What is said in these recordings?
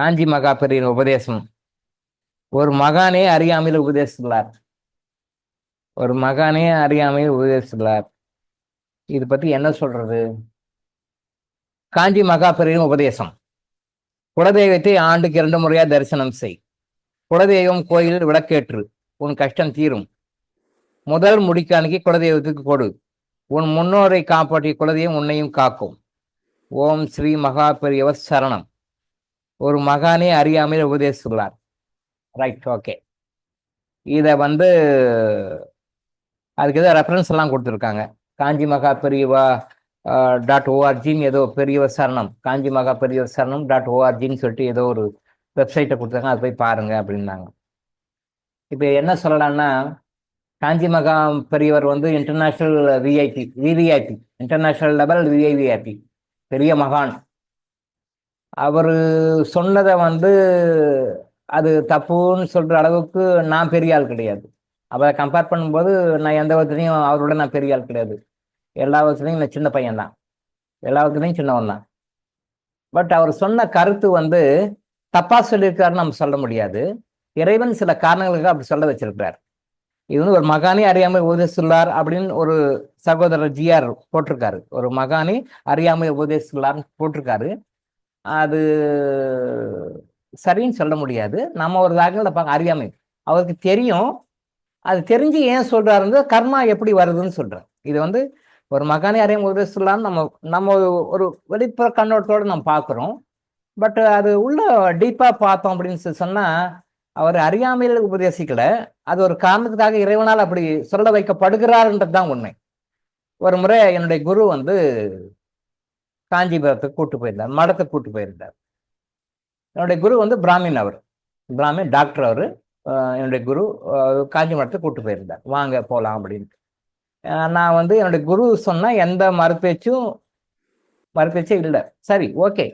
காஞ்சி மகா பெரியின் உபதேசம். ஒரு மகானே அறியாமையில் உபதேசித்துள்ளார் ஒரு மகானே அறியாமையில் உபதேசித்துள்ளார் இது பத்தி என்ன சொல்றது? காஞ்சி மகாபெரியின் உபதேசம். குலதெய்வத்தை ஆண்டுக்கு இரண்டு முறையா தரிசனம் செய். குலதெய்வம் கோயிலில் விளக்கேற்று. உன் கஷ்டம் தீரும். முதல் முடிக்காணிக்கு குலதெய்வத்துக்கு கொடு. உன் முன்னோரை காப்பாற்றிய குலதெய்வம் உன்னையும் காக்கும். ஓம் ஸ்ரீ மகா பெரியவர் சரணம். ஒரு மகானே அறியாமல் உபதேசித்துள்ளார் ரைட் ஓகே இதை வந்து அதுக்கு ஏதோ ரெஃபரன்ஸ் எல்லாம் கொடுத்துருக்காங்க. காஞ்சி மகா பெரியவா டாட் ஓஆர்ஜின்னு ஏதோ பெரியவர் சரணம் காஞ்சி மகா பெரியவர் சரணம் டாட் ஓஆர்ஜின்னு சொல்லிட்டு ஏதோ ஒரு வெப்சைட்டை கொடுத்தாங்க அதை போய் பாருங்க அப்படின்னாங்க. இப்போ என்ன சொல்லலாம்னா காஞ்சி மகா பெரியவர் வந்து international VIP VVIP international level VVIP பெரிய மகான். அவர் சொன்னதை வந்து அது தப்புன்னு சொல்கிற அளவுக்கு நான் பெரிய ஆள் கிடையாது. அவரை கம்பேர் பண்ணும்போது நான் எந்த விதத்துலையும் அவரோட நான் பெரிய ஆள் கிடையாது. எல்லா விதத்துலையும் நான் சின்ன பையன் தான். எல்லா விதத்துலையும் சின்னவன் தான். பட் அவர் சொன்ன கருத்து வந்து தப்பாக சொல்லியிருக்காருன்னு நம்ம சொல்ல முடியாது. இறைவன் சில காரணங்களுக்கு அப்படி சொல்ல வச்சிருக்கிறார். இது வந்து ஒரு மகானே அறியாமை உபதேசுள்ளார் அப்படின்னு ஒரு சகோதரர் ஜிஆர் போட்டிருக்காரு. ஒரு மகானே அறியாமை உபதேசுள்ளார்னு போட்டிருக்காரு. அது சரின்னு சொல்ல முடியாது. நம்ம ஒரு தாக்கல பார்க்க அறியாமை. அவருக்கு தெரியும். அது தெரிஞ்சு ஏன் சொல்றாருன்னு கர்மா எப்படி வருதுன்னு சொல்றேன் இது வந்து ஒரு மகானே அறியாமல் உபதேசித்துள்ளார்னு நம்ம நம்ம ஒரு வெளிப்புற கண்ணோட்டத்தோட நம்ம பார்க்குறோம். பட் அது உள்ள டீப்பாக பார்த்தோம் அப்படின்னு சொன்னால் அவர் அறியாமையில் உபதேசிக்கல. அது ஒரு காரணத்துக்காக இறைவனால் அப்படி சொல்ல வைக்கப்படுகிறாருன்றது தான் உண்மை. ஒரு முறை என்னுடைய குரு வந்து காஞ்சிபுரத்துக்கு கூட்டு போயிருந்தார் மடத்தை கூட்டு போயிருந்தார். என்னுடைய குரு வந்து பிராமின் அவர். பிராமின் டாக்டர் அவர். என்னுடைய குரு காஞ்சி மடத்துக்கு கூட்டு போயிருந்தார். வாங்க போகலாம் அப்படின்ட்டு. நான் வந்து என்னுடைய குரு சொன்ன எந்த மறுபேச்சும் மறுபேச்சே இல்லை. சரி ஓகே.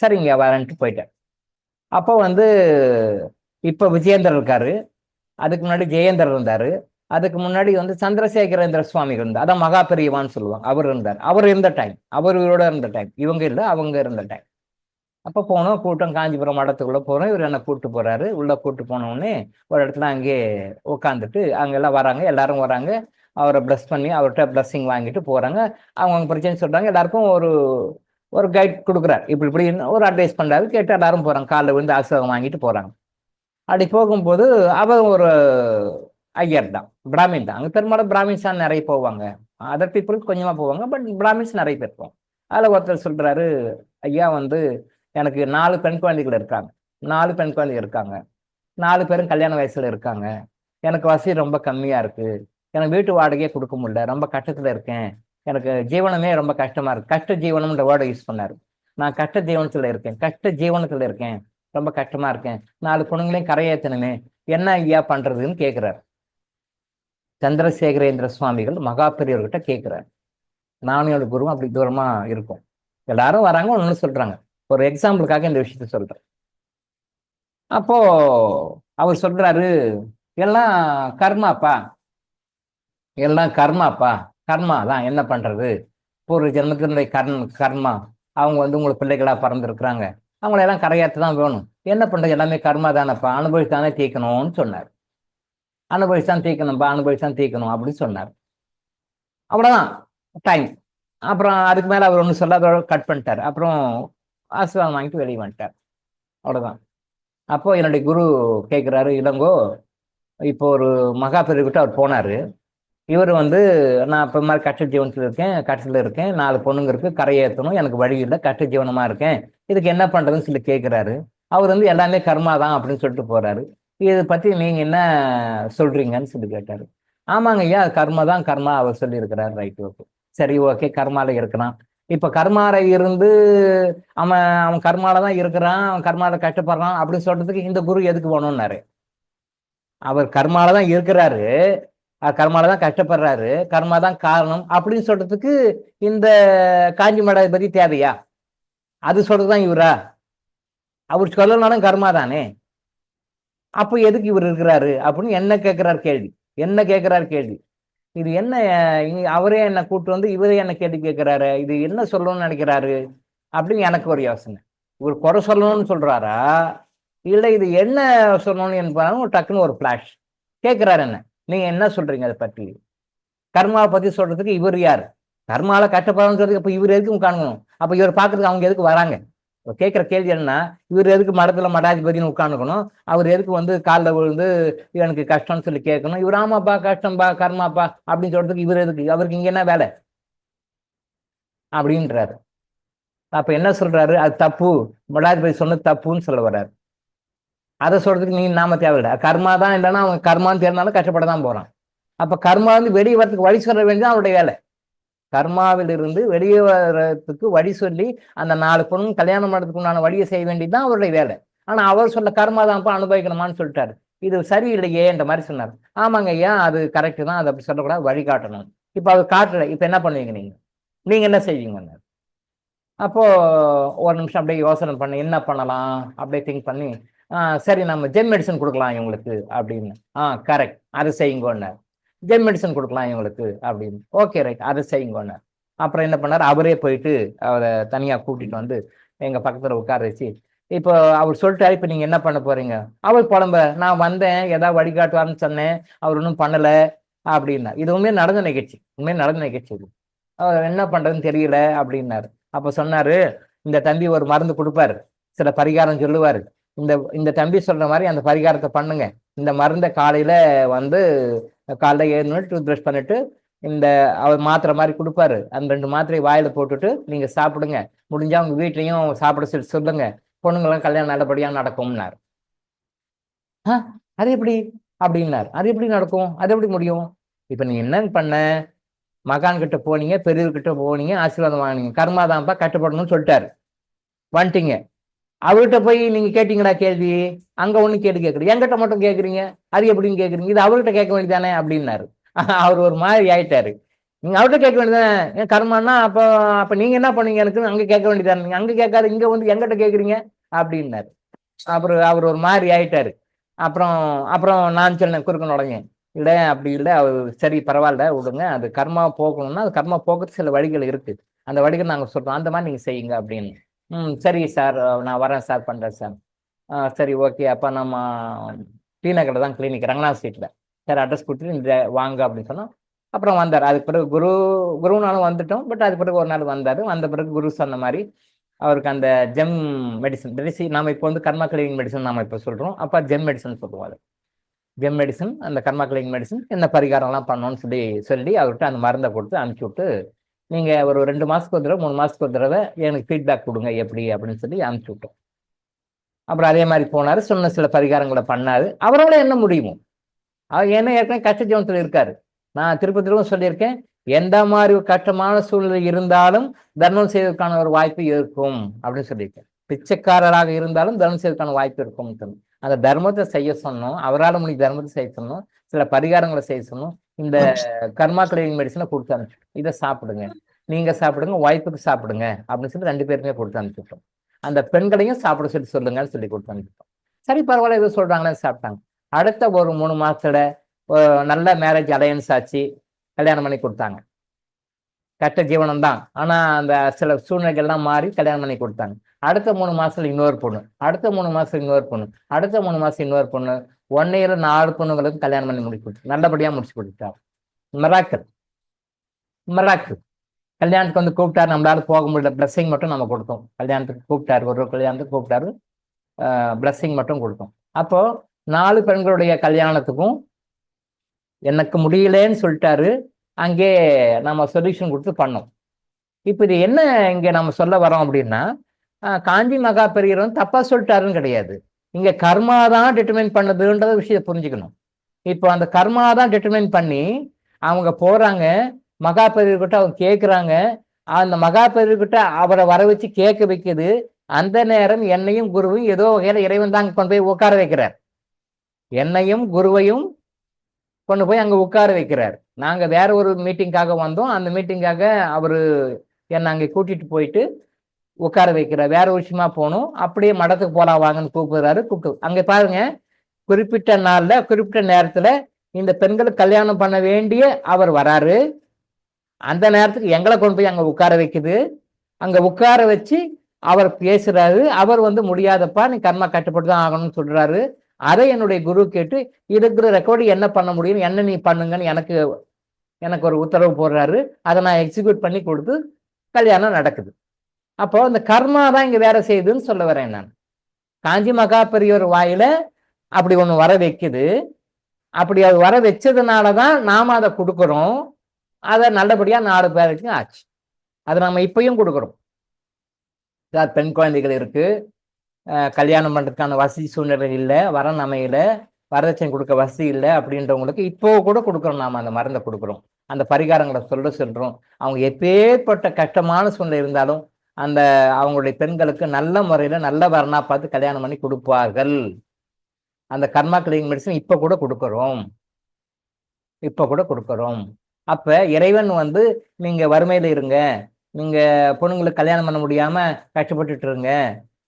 சரிங்க வரேன்ட்டு போயிட்டேன். அப்போ வந்து இப்போ விஜயேந்தர் இருக்காரு. அதுக்கு முன்னாடி ஜெயேந்தர் இருந்தார். அதுக்கு முன்னாடி வந்து சந்திரசேகரேந்திர சுவாமி இருந்தார். அதான் மகா பெரியவான்னு சொல்லுவாங்க. அவர் இருந்தார். அவர் இருந்த டைம் அவர் இவரோட இருந்த டைம் இவங்க இல்லை அவங்க இருந்த டைம் அப்போ போனோம். கூட்டம் காஞ்சிபுரம் மடத்துக்குள்ளே போகிறோம் இவர் என்னை கூப்பிட்டு போறாரு. உள்ள கூப்பிட்டு போனோடனே ஒரு இடத்துல அங்கே உட்காந்துட்டு அங்கெல்லாம் வராங்க. எல்லாரும் வராங்க. அவரை ப்ளஸ் பண்ணி அவர்கிட்ட ப்ளஸ்ஸிங் வாங்கிட்டு போறாங்க. அவங்க பிரச்சனை சொல்றாங்க. எல்லாருக்கும் ஒரு ஒரு கைட் கொடுக்குறாரு. இப்படி இப்படி ஒரு அட்வைஸ் பண்ணுறாரு கேட்டு எல்லாரும் போகிறாங்க காலைல விழுந்து ஆசீர்வாதம் வாங்கிட்டு போகிறாங்க அப்படி போகும்போது அவன் ஒரு ஐயர் தான் பிராமின் தான். அங்கே பெரும்பாலும் பிராமின்ஸ் தான் நிறைய போவாங்க. அதர் பீப்புள் கொஞ்சமாக போவாங்க பட் பிராமின்ஸ் நிறைய பேர் போவாங்க. அதில் ஒருத்தர் சொல்கிறாரு ஐயா வந்து எனக்கு நாலு பெண் குழந்தைகள் இருக்காங்க. நாலு பெண் குழந்தைகள் இருக்காங்க. நாலு பேரும் கல்யாண வயசில் இருக்காங்க. எனக்கு வசதி ரொம்ப கம்மியாக இருக்குது எனக்கு வீட்டு வாடகையே கொடுக்க முடியல. ரொம்ப கஷ்டத்தில் இருக்கேன். எனக்கு ஜீவனமே ரொம்ப கஷ்டமாக இருக்குது கஷ்ட ஜீவனம்ன்ற வேர்டை யூஸ் பண்ணார். நான் கஷ்ட ஜீவனத்தில் இருக்கேன். கஷ்ட ஜீவனத்தில் இருக்கேன். ரொம்ப கஷ்டமாக இருக்கேன். நாலு பொண்ணுங்களையும் கரையேற்றணுமே என்ன ஐயா பண்ணுறதுன்னு கேட்குறாரு சந்திரசேகரேந்திர சுவாமிகள் மகா பெரியவர்கிட்ட நானும் என்னோட குருவும் அப்படி தூரமா இருக்கும். எல்லாரும் வராங்க ஒன்று சொல்றாங்க. ஒரு எக்ஸாம்பிளுக்காக இந்த விஷயத்த சொல்றேன். அப்போ அவர் சொல்றாரு எல்லாம் கர்மாப்பா. எல்லாம் கர்மாப்பா. கர்மா தான். என்ன பண்றது? ஒரு ஜென்மத்தினுடைய கர்ம கர்மா. அவங்க வந்து உங்களுக்கு பிள்ளைகளா பறந்துருக்குறாங்க. அவங்கள எல்லாம் கரையாற்ற தான் வேணும். என்ன பண்றது? எல்லாமே கர்மா தானப்பா. அனுபவித்தானே தீர்க்கணும்னு சொன்னார். அனுபவிச்சு தான் தீர்க்கணும்ப்பா அனுபவிச்சு தான் தீக்கணும் அப்படின்னு சொன்னார். அவ்வளோதான் டைம் அப்புறம் அதுக்கு மேலே அவர் ஒன்று சொல்ல அதோட கட் பண்ணிட்டார். அப்புறம் ஆசீர்வாதம் வாங்கிட்டு வெளியே வந்துட்டார். அவ்வளோதான் அப்போது என்னுடைய குரு கேட்குறாரு இளங்கோ இப்போ ஒரு மகா பிரிவுகிட்ட அவர் போனார். இவர் வந்து நான் இப்போ மாதிரி கட்ட ஜீவனத்தில் இருக்கேன் கட்டத்தில் இருக்கேன் நாலு பொண்ணுங்க இருக்குது கரையேற்றணும் எனக்கு வழி இல்லை கட்ட ஜீவனமாக இருக்கேன். இதுக்கு என்ன பண்ணுறதுன்னு சொல்லி கேட்குறாரு அவர் வந்து எல்லாமே கர்மா தான் அப்படின்னு சொல்லிட்டு போகிறாரு இதை பற்றி நீங்கள் என்ன சொல்கிறீங்கன்னு சொல்லி கேட்டார். ஆமாங்க ஐயா கர்மா தான் கர்மா அவர் சொல்லியிருக்கிறார் ரைட் ஓகே சரி ஓகே கர்மாவில் இருக்கிறான். இப்போ கர்மால இருந்து அவன் அவன் கர்மால தான் இருக்கிறான் அவன் கர்மால கஷ்டப்படுறான் அப்படின்னு சொல்கிறதுக்கு இந்த குரு எதுக்கு போகணுன்னாரு அவர் கர்மால தான் இருக்கிறாரு கர்மால தான் கஷ்டப்படுறாரு கர்மா தான் காரணம் அப்படின்னு சொல்றதுக்கு இந்த காஞ்சி மடாதிபதி தேவையா? அது சொல்றதுதான் இவரா? அவர் சொல்லனாலும் கர்மா தானே? அப்போ எதுக்கு இவர் இருக்கிறாரு அப்படின்னு என்ன கேட்கிறார் கேள்வி. என்ன கேட்கிறார் கேள்வி. இது என்ன அவரே என்னை கூட்டு வந்து இவரே என்ன கேட்டு கேட்கிறாரு? இது என்ன சொல்லணும்னு நினைக்கிறாரு? அப்படின்னு எனக்கு ஒரு யோசனை. இவர் குறை சொல்லணும்னு சொல்றாரா? இல்லை இது என்ன சொல்லணும்னு என்பதாலும் டக்குன்னு ஒரு ஃப்ளாஷ் கேட்குறாரு என்ன? நீங்கள் என்ன சொல்றீங்க அதை பற்றி கர்மாவை பத்தி சொல்றதுக்கு இவர் யார்? கர்மாவில் கஷ்டப்படணும்னு சொல்றதுக்கு இப்போ இவர் எதுக்கு காணணும்? அப்போ இவர் பார்க்குறதுக்கு அவங்க எதுக்கு வராங்க? இப்போ கேட்குற கேள்வி என்னன்னா இவர் எதுக்கு மடத்துல மடாதிபதினு உட்காந்துக்கணும்? அவர் எதுக்கு வந்து காலில் விழுந்து எனக்கு கஷ்டம்னு சொல்லி கேட்கணும்? இவர் ஆமாப்பா கஷ்டம்பா கர்மாப்பா அப்படின்னு சொல்றதுக்கு இவர் எதுக்கு? அவருக்கு இங்க என்ன வேலை? அப்படின்றாரு. அப்போ என்ன சொல்றாரு? அது தப்பு. மடாதிபதி சொன்னது தப்புன்னு சொல்ல வர்றாரு. அதை சொல்றதுக்கு நீ நாம தேவையில்லை. கர்மா தான் இல்லைன்னா அவன் கர்மான்னு தெரிஞ்சாலும் கஷ்டப்பட தான் போறான். அப்போ கர்மா வந்து வெளியே வரதுக்கு வழி சொல்ல வேண்டியது அவருடைய வேலை. கர்மாவிலிருந்து வெளியே வர்றதுக்கு வழி சொல்லி அந்த நாலு பொண்ணு கல்யாணம் பண்ணுறதுக்கு உண்டான வழியை செய்ய வேண்டியது தான் அவருடைய வேலை. ஆனா அவர் சொல்ல கர்மா தான்ப்பா அனுபவிக்கணுமான்னு சொல்லிட்டாரு. இது சரியில்லையே என்ற மாதிரி சொன்னார். ஆமாங்க ஐயா அது கரெக்டு தான். அதை அப்படி சொல்லக்கூடாது வழி காட்டணும் இப்போ அவர் காட்டல. இப்போ என்ன பண்ணுவீங்க நீங்க? நீங்க என்ன செய்வீங்க? அப்போ ஒரு நிமிஷம் அப்படியே யோசனை பண்ணி. என்ன பண்ணலாம்? அப்படியே திங்க் பண்ணி. சரி நம்ம ஜெம் மெடிசன் கொடுக்கலாம் இவங்களுக்கு அப்படின்னு. ஆ கரெக்ட் அதை செய்யுங்கன்னார். ஜெம் மெடிசன் கொடுக்கலாம் இவங்களுக்கு அப்படின்னு. ஓகே ரைட் அதை செய்யுங்கன்னு. அப்புறம் என்ன பண்ணார்? அவரே போயிட்டு அவரை தனியாக கூட்டிட்டு வந்து எங்கள் பக்கத்தில் உட்கார வச்சு இப்போ அவர் சொல்லிட்டாரு இப்போ நீங்கள் என்ன பண்ண போறீங்க? அவர் புலம்ப. நான் வந்தேன். ஏதாவது வழிகாட்டுவார்னு சொன்னேன். அவர் ஒன்றும் பண்ணலை. அப்படின்னா இது உண்மையே நடந்த நிகழ்ச்சி. உண்மையே நடந்த நிகழ்ச்சி இது. அவர் என்ன பண்ணுறதுன்னு தெரியல அப்படின்னாரு. அப்போ சொன்னாரு இந்த தம்பி ஒரு மருந்து கொடுப்பாரு. சில பரிகாரம் சொல்லுவார். இந்த இந்த தம்பி சொல்ற மாதிரி அந்த பரிகாரத்தை பண்ணுங்க. இந்த மருந்தை காலையில வந்து காலைல ஏழு டூத் ப்ரஷ் பண்ணிட்டு இந்த அவர் மாத்திரை மாதிரி கொடுப்பாரு. அந்த ரெண்டு மாத்திரையை வாயில போட்டுட்டு நீங்க சாப்பிடுங்க. முடிஞ்சா உங்க வீட்லையும் சாப்பிட சொல்லி சொல்லுங்க. பொண்ணுங்களாம் கல்யாணம் நல்லபடியா நடக்கும்னாரு. அது எப்படி? அப்படின்னாரு. அது எப்படி நடக்கும்? அது எப்படி முடியும்? இப்ப நீங்க என்ன பண்ண? மகான் கிட்ட போனீங்க பெரியவர்கிட்ட போனீங்க ஆசீர்வாதம் வாங்கினீங்க. கர்மாதான்ப்பா கட்டுப்படணும்னு சொல்லிட்டாரு. வந்துட்டீங்க. அவர்கிட்ட போய் நீங்க கேட்டீங்கடா கேள்வி. அங்க ஒண்ணு கேட்டு கேட்குறீங்க எங்கிட்ட மட்டும் கேட்குறீங்க அது எப்படின்னு கேட்குறீங்க இது அவர்கிட்ட கேட்க வேண்டியதானே அப்படின்னாரு. அவர் ஒரு மாதிரி ஆயிட்டாரு. நீங்க அவர்கிட்ட கேட்க வேண்டியதானே ஏன் கர்மானா அப்போ அப்ப நீங்க என்ன பண்ணீங்க எனக்கு? அங்க கேட்க வேண்டியதானே நீங்க அங்க கேட்காது இங்க வந்து எங்கிட்ட கேட்குறீங்க அப்படின்னாரு. அப்புறம் அவர் ஒரு மாதிரி ஆயிட்டாரு. அப்புறம் அப்புறம் நான் சொன்னேன் குறுக்க உடனே இல்லை அப்படி இல்லை. அவர் சரி பரவாயில்ல விடுங்க. அது கர்மா போகணும்னா அது கர்மா போக்குறதுக்கு சில வழிகள் இருக்கு. அந்த வழிகள் நாங்கள் சொல்றோம். அந்த மாதிரி நீங்க செய்யுங்க அப்படின்னு. ம் சரி சார். நான் வரேன் சார் பண்ணுறேன் சார். சரி ஓகே. அப்போ நம்ம டி நகரில் தான் கிளினிக் ரங்கநாத் ஸ்ட்ரீட்டில் சார் அட்ரஸ் கொடுத்துட்டு இந்த வாங்க அப்படின்னு சொன்னோம். அப்புறம் வந்தார். அதுக்கு பிறகு குரு குருனாலும் வந்துட்டோம். பட் அதுக்கு பிறகு ஒரு நாள் வந்தார். வந்த பிறகு குரு சொன்ன மாதிரி அவருக்கு அந்த ஜெம் மெடிசன் மெடிசி நாம் இப்போ வந்து கர்மா கிளினிக் மெடிசன் நாம் இப்போ சொல்கிறோம் அப்போ ஜெம் மெடிசன் சொல்லுவோம் அது. ஜெம் மெடிசன் அந்த கர்மா கிளினிக் மெடிசன் என்ன பரிகாரம்லாம் பண்ணணும்னு சொல்லி சொல்லி அவர்கிட்ட அந்த மருந்தை கொடுத்து அனுப்பிச்சி விட்டு நீங்கள் ஒரு ரெண்டு மாதத்துக்கு ஒரு தடவை மூணு மாதத்துக்கு ஒரு தடவை எனக்கு ஃபீட்பேக் கொடுங்க எப்படி அப்படின்னு சொல்லி அனுப்பிச்சி விட்டோம். அப்புறம் அதே மாதிரி போனார் சொன்ன சில பரிகாரங்களை பண்ணாரு. அவரால் என்ன முடியுமோ? அவர் என்ன ஏற்கனவே கஷ்ட ஜீவனத்தில் இருக்காரு. நான் திருப்ப திரும்ப சொல்லியிருக்கேன் எந்த மாதிரி கஷ்டமான சூழ்நிலை இருந்தாலும் தர்மம் செய்வதற்கான ஒரு வாய்ப்பு இருக்கும் அப்படின்னு சொல்லியிருக்கேன். பிச்சைக்காரராக இருந்தாலும் தர்மம் செய்வதற்கான வாய்ப்பு இருக்கும் அந்த தர்மத்தை செய்ய சொன்னோம் அவரால் முடிஞ்ச தர்மத்தை செய்ய சொன்னோம் சில பரிகாரங்களை செய்ய சொன்னோம். இந்த கர்மா கிளீனிங் மெடிசனை கொடுத்து அனுப்பிச்சு இதை சாப்பிடுங்க. நீங்க சாப்பிடுங்க ஒய்ஃபுக்கு சாப்பிடுங்க அப்படின்னு சொல்லி ரெண்டு பேருமே கொடுத்து அனுப்பிச்சுட்டோம். அந்த பெண்களையும் சாப்பிட சொல்லி சொல்லுங்கன்னு சொல்லி கொடுத்து அனுப்பிட்டோம் சரி பரவாயில்ல எதுவும் சொல்றாங்கன்னு சாப்பிட்டாங்க. அடுத்த ஒரு மூணு மாசத்துல நல்ல மேரேஜ் அலையன்ஸ் ஆச்சு. கல்யாணம் பண்ணி கொடுத்தாங்க. கட்ட ஜீவனம் தான் ஆனா அந்த சில சூழ்நிலைகள்லாம் மாறி கல்யாணம் பண்ணி கொடுத்தாங்க. அடுத்த மூணு மாசத்துல இன்னொரு பொண்ணு. அடுத்த மூணு மாசம் இன்னொரு பொண்ணு. அடுத்த மூணு மாசம் இன்னொரு பொண்ணு. ஒன் இயர் நாலு பொண்ணுங்களுக்கு கல்யாணம் பண்ணி முடிச்சு கொடுத்து நல்லபடியாக முடிச்சு கொடுத்தார் மிராக்கல் மிராக்கல் கல்யாணத்துக்கு வந்து கூப்பிட்டாரு நம்மளால போக முடியல. பிளஸ்ஸிங் மட்டும் நம்ம கொடுத்தோம். கல்யாணத்துக்கு கூப்பிட்டாரு ஒரு கல்யாணத்துக்கு கூப்பிட்டாரு. பிளஸ்ஸிங் மட்டும் கொடுத்தோம். அப்போ நாலு பெண்களுடைய கல்யாணத்துக்கும் எனக்கு முடியலன்னு சொல்லிட்டாரு. அங்கே நம்ம சொல்யூஷன் கொடுத்து பண்ணோம். இப்போ இது என்ன இங்கே நம்ம சொல்ல வரோம் அப்படின்னா காஞ்சி மகா பெரியவர் தப்பாக சொல்லிட்டாருன்னு கிடையாது. இங்க கர்மா தான் டிட்டர்மைன் பண்ணுதுன்றத விஷயத்தை புரிஞ்சுக்கணும். இப்போ அந்த கர்மா தான் டிட்டர்மைன் பண்ணி அவங்க போறாங்க மகா பெரியர்கிட்ட அவங்க கேட்குறாங்க அந்த மகா பெரியர்கிட்ட அவரை வர வச்சு கேட்க வைக்குது அந்த நேரம் என்னையும் குருவையும் ஏதோ வகையில் இறைவன் தான் கொண்டு போய் உட்கார வைக்கிறார். என்னையும் குருவையும் கொண்டு போய் அங்கே உட்கார வைக்கிறார். நாங்கள் வேற ஒரு மீட்டிங்காக வந்தோம். அந்த மீட்டிங்காக அவர் என்னை அங்கே கூட்டிட்டு போயிட்டு உட்கார வைக்கிறார் வேற விஷயமா போகணும். அப்படியே மடத்துக்கு போலாம் வாங்கன்னு கூப்பிடுறாரு கூப்பிட்டு அங்கே பாருங்க குறிப்பிட்ட நாளில் குறிப்பிட்ட நேரத்தில் இந்த பெண்களுக்கு கல்யாணம் பண்ண வேண்டிய அவர் வராரு. அந்த நேரத்துக்கு எங்களை கொண்டு போய் அங்கே உட்கார வைக்குது. அங்கே உட்கார வச்சு அவர் பேசுறாரு. அவர் வந்து முடியாதப்பா நீ கர்மா கட்டுப்பட்டு தான் ஆகணும்னு சொல்றாரு. அதை என்னுடைய குரு கேட்டு இருக்கிற ரெக்கார்டு என்ன பண்ண முடியும்? என்ன நீ பண்ணுங்கன்னு எனக்கு எனக்கு ஒரு உத்தரவு போடுறாரு. அதை நான் எக்ஸிக்யூட் பண்ணி கொடுத்து கல்யாணம் நடக்குது. அப்போ அந்த கர்மா தான் இங்க வேலை செய்யுதுன்னு சொல்ல வரேன் நான். காஞ்சி மகா பெரியவர் வாயில அப்படி ஒண்ணு வர வைக்குது. அப்படி அது வர வச்சதுனால தான் நாம அதை கொடுக்குறோம். அதை நல்லபடியா நாலு பேருக்கு ஆச்சு. அதை நம்ம இப்பயும் கொடுக்குறோம். அதாவது பெண் குழந்தைகள் இருக்கு. கல்யாணம் பண்றதுக்கான வசதி சூழ்நிலை இல்லை. வரன் அமையல வரதட்சணை கொடுக்க வசதி இல்லை அப்படின்றவங்களுக்கு இப்போ கூட கொடுக்குறோம். நாம அந்த மருந்தை கொடுக்குறோம். அந்த பரிகாரங்களை சொல்ல சொல்றோம். அவங்க எப்பேற்பட்ட கஷ்டமான சூழ்நிலை இருந்தாலும் அந்த அவங்களுடைய பெண்களுக்கு நல்ல முறையில் நல்ல வரனா பார்த்து கல்யாணம் பண்ணி கொடுப்பார்கள். அந்த கர்மா கிளினிக் மெடிசன் இப்போ கூட கொடுக்குறோம். இப்போ கூட கொடுக்குறோம். அப்போ இறைவன் வந்து நீங்கள் வறுமையில் இருங்க. நீங்கள் பொண்ணுங்களுக்கு கல்யாணம் பண்ண முடியாமல் கஷ்டப்பட்டுட்டு இருங்க.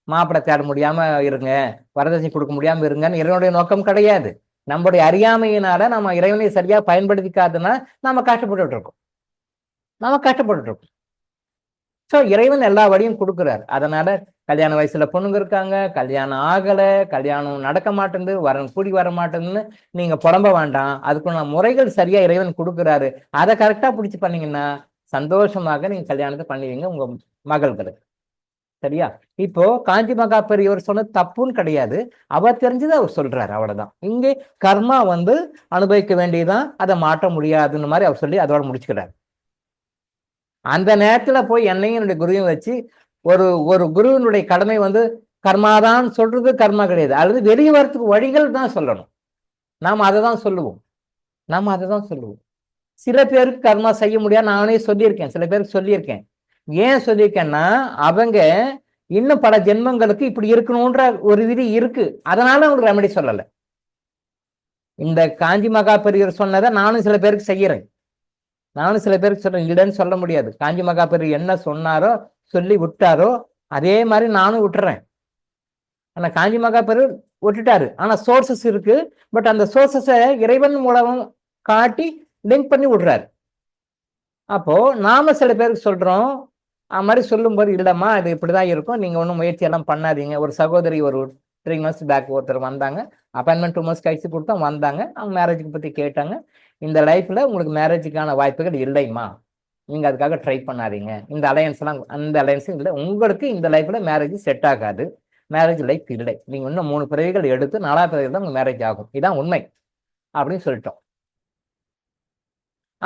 மாப்பிள்ளை தேட முடியாமல் இருங்க. வரதட்சணை கொடுக்க முடியாமல் இருங்கன்னு இறைவனுடைய நோக்கம் கிடையாது. நம்முடைய அறியாமையினால நம்ம இறைவனை சரியாக பயன்படுத்திக்காதுன்னா நம்ம கஷ்டப்பட்டுட்டு இருக்கோம். நம்ம கஷ்டப்பட்டுட்டு இருக்கோம். ஸோ இறைவன் எல்லா வழியும் கொடுக்குறாரு. அதனால கல்யாண வயசுல பொண்ணுங்க இருக்காங்க கல்யாணம் ஆகலை கல்யாணம் நடக்க மாட்டேங்குது வர கூடி வர மாட்டேங்குதுன்னு நீங்க புலம்ப வேண்டாம். அதுக்குள்ள முறைகள் சரியா இறைவன் கொடுக்குறாரு. அதை கரெக்டா பிடிச்சி பண்ணீங்கன்னா சந்தோஷமாக நீங்க கல்யாணத்தை பண்ணுவீங்க உங்க மகள்களுக்கு. சரியா? இப்போ காஞ்சி மகா பெரியவர் சொன்னது தப்புன்னு கிடையாது. அவர் தெரிஞ்சதை அவர் சொல்றாரு அவ்வளவுதான். இங்கே கர்மா வந்து அனுபவிக்க வேண்டியதுதான் அதை மாற்ற முடியாதுன்னு மாதிரி அவர் சொல்லி அதோட முடிச்சுக்கிறார். அந்த நேரத்தில் போய் என்னையும் என்னுடைய குருவையும் வச்சு ஒரு ஒரு குருவினுடைய கடமை வந்து கர்மாதான் சொல்றது கர்மா கிடையாது. அல்லது வெளியே வரத்துக்கு வழிகள் தான் சொல்லணும். நாம் அதை தான் சொல்லுவோம். நாம் அதை தான் சொல்லுவோம். சில பேருக்கு கர்மா செய்ய முடியாது. நானே சொல்லியிருக்கேன். சில பேருக்கு சொல்லியிருக்கேன். ஏன் சொல்லியிருக்கேன்னா அவங்க இன்னும் பல ஜென்மங்களுக்கு இப்படி இருக்கணும்ன்ற ஒரு விதி இருக்கு. அதனால அவங்களுக்கு ரெமடி சொல்லலை. இந்த காஞ்சி மகா பெரியவர் சொன்னதை நானும் சில பேருக்கு செய்யறேன். நானும் சில பேருக்கு சொல்றேன் இல்லைன்னு சொல்ல முடியாது. காஞ்சி மகா என்ன சொன்னாரோ சொல்லி விட்டாரோ அதே மாதிரி நானும் விட்டுறேன். ஆனா காஞ்சி மகாபெரு விட்டுட்டாரு. ஆனா சோர்சஸ் இருக்கு. பட் அந்த சோர்சஸை இறைவன் மூலம் காட்டி லிங்க் பண்ணி விடுறாரு. அப்போ நாம சில பேருக்கு சொல்றோம். அது மாதிரி சொல்லும்போது இல்லைம்மா இது இப்படிதான் இருக்கும். நீங்க ஒன்றும் முயற்சி எல்லாம் பண்ணாதீங்க. ஒரு சகோதரி ஒரு த்ரீ மந்த்ஸ் பேக் ஒருத்தர் வந்தாங்க. அப்பாயின்மெண்ட் டூ மந்த்ஸ் கழிச்சு கொடுத்தா வந்தாங்க. அவங்க மேரேஜுக்கு பற்றி கேட்டாங்க. இந்த லைஃப்பில் உங்களுக்கு மேரேஜுக்கான வாய்ப்புகள் இல்லைம்மா. நீங்கள் அதுக்காக ட்ரை பண்ணாதீங்க. இந்த அலையன்ஸ்லாம் அந்த அலையன்ஸும் இல்லை. உங்களுக்கு இந்த லைஃப்பில் மேரேஜ் செட் ஆகாது. மேரேஜ் லைஃப் இல்லை. நீங்கள் இன்னும் மூணு பிறவிகள் எடுத்து நாலா பிறகு தான் உங்கள் மேரேஜ் ஆகும். இதான் உண்மை. அப்படின்னு சொல்லிட்டோம்.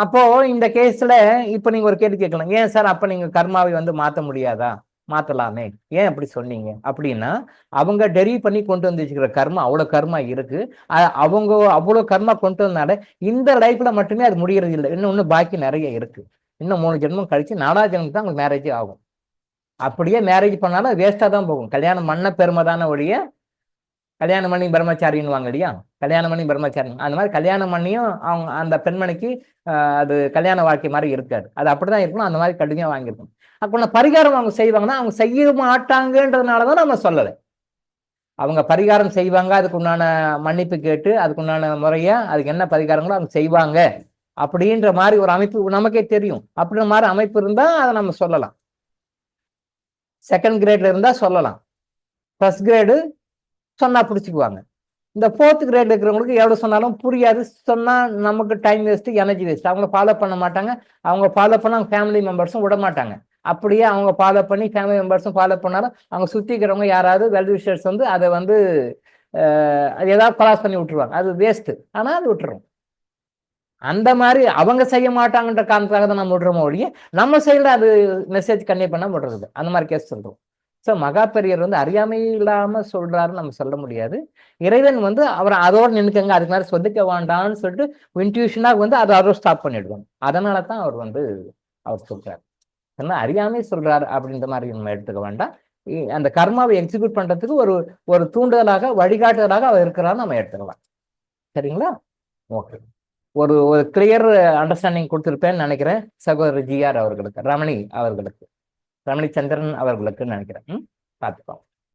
அப்போ இந்த கேஸில் இப்போ நீங்கள் ஒரு கேள்வி கேட்கலாம். ஏன் சார் அப்போ நீங்கள் கர்மாவை வந்து மாற்ற முடியாதா? மாற்றலாமே ஏன் அப்படி சொன்னீங்க? அப்படின்னா அவங்க டெரிவ் பண்ணி கொண்டு வந்து வச்சுக்கிற கர்மா அவ்வளோ கர்மா இருக்கு. அவங்க அவ்வளோ கர்மா கொண்டு வந்தனால இந்த லைஃப்ல மட்டுமே அது முடிகிறது இல்லை. இன்னும் இன்னும் பாக்கி நிறைய இருக்கு. இன்னும் மூணு ஜென்மம் கழிச்சு நாலாவது ஜென்மம் தான் உங்களுக்கு மேரேஜ் ஆகும். அப்படியே மேரேஜ் பண்ணாலும் வேஸ்ட்டாக தான் போகும். கல்யாணம் பண்ண பெருமை தானே ஒழிய கல்யாணம் பண்ணி பிரம்மச்சாரின்னு வாங்க இல்லையா? கல்யாணம் பண்ணி பிரம்மச்சாரி அந்த மாதிரி கல்யாணம் பண்ணியும் அவங்க அந்த பெண்மணிக்கு அது கல்யாண வாழ்க்கை மாதிரி இருக்காது. அது அப்படிதான் இருக்கணும். அந்த மாதிரி கடுமையாக வாங்கியிருக்கணும். அப்போ பரிகாரம் அவங்க செய்வாங்கன்னா அவங்க செய்ய மாட்டாங்கன்றதுனால தான் நம்ம சொல்லலை. அவங்க பரிகாரம் செய்வாங்க அதுக்கு உண்டான மன்னிப்பு கேட்டு அதுக்கு உண்டான அதுக்கு என்ன பரிகாரங்களோ அவங்க செய்வாங்க. அப்படின்ற மாதிரி ஒரு அமைப்பு நமக்கே தெரியும். அப்படின்ற மாதிரி அமைப்பு இருந்தால் அதை நம்ம சொல்லலாம். செகண்ட் கிரேட்ல இருந்தால் சொல்லலாம். ஃபர்ஸ்ட் கிரேடு சொன்னால் பிடிச்சிக்குவாங்க. இந்த ஃபோர்த் கிரேட் இருக்கிறவங்களுக்கு எவ்வளோ சொன்னாலும் புரியாது. சொன்னால் நமக்கு டைம் வேஸ்ட்டு எனர்ஜி வேஸ்ட் அவங்க ஃபாலோ பண்ண மாட்டாங்க. அவங்க ஃபாலோ பண்ண அவங்க ஃபேமிலி மெம்பர்ஸும் விட மாட்டாங்க. அப்படியே அவங்க ஃபாலோ பண்ணி ஃபேமிலி மெம்பர்ஸும் ஃபாலோ பண்ணாலும் அவங்க சுற்றிக்கிறவங்க யாராவது வெல் விஷர்ஸ் வந்து அதை வந்து அது ஏதாவது கொலாஸ் பண்ணி விட்டுருவாங்க. அது வேஸ்ட்டு ஆனால் அது விட்டுரும். அந்த மாதிரி அவங்க செய்ய மாட்டாங்கன்ற காரணத்துக்காக தான் நம்ம விடுறோமோ ஒழிய நம்ம சைடில் அது மெசேஜ் கன்வே பண்ண விடுறது. அந்த மாதிரி கேஸ் சொல்கிறோம் ஸோ மகா பெரியர் வந்து அறியாமை இல்லாம சொல்றாருன்னு நம்ம சொல்ல முடியாது. இறைவன் வந்து அவரை அதோட நின்றுக்கங்க அதுக்கு மேலே சொல்லிக்க வேண்டாம்னு சொல்லிட்டு இன்ட்யூஷனாக வந்து அதை அதோட ஸ்டாப் பண்ணிடுவாங்க. அதனால தான் அவர் வந்து அவர் சொல்றாரு. என்ன அறியாமை சொல்றாரு அப்படின்ற மாதிரி நம்ம எடுத்துக்க வேண்டாம். இ- அந்த கர்மாவை எக்ஸிக்யூட் பண்றதுக்கு ஒரு ஒரு தூண்டுதலாக வழிகாட்டுதலாக அவர் இருக்கிறான்னு நம்ம எடுத்துக்கலாம். சரிங்களா? ஓகே ஒரு ஒரு கிளியர் அண்டர்ஸ்டாண்டிங் கொடுத்துருப்பேன்னு நினைக்கிறேன் சகோதரர் ஜிஆர் அவர்களுக்கு ரமணி அவர்களுக்கு. ரமணி சந்திரன் அவர்களுக்கு நினைக்கிறேன். பார்த்துக்கோங்க.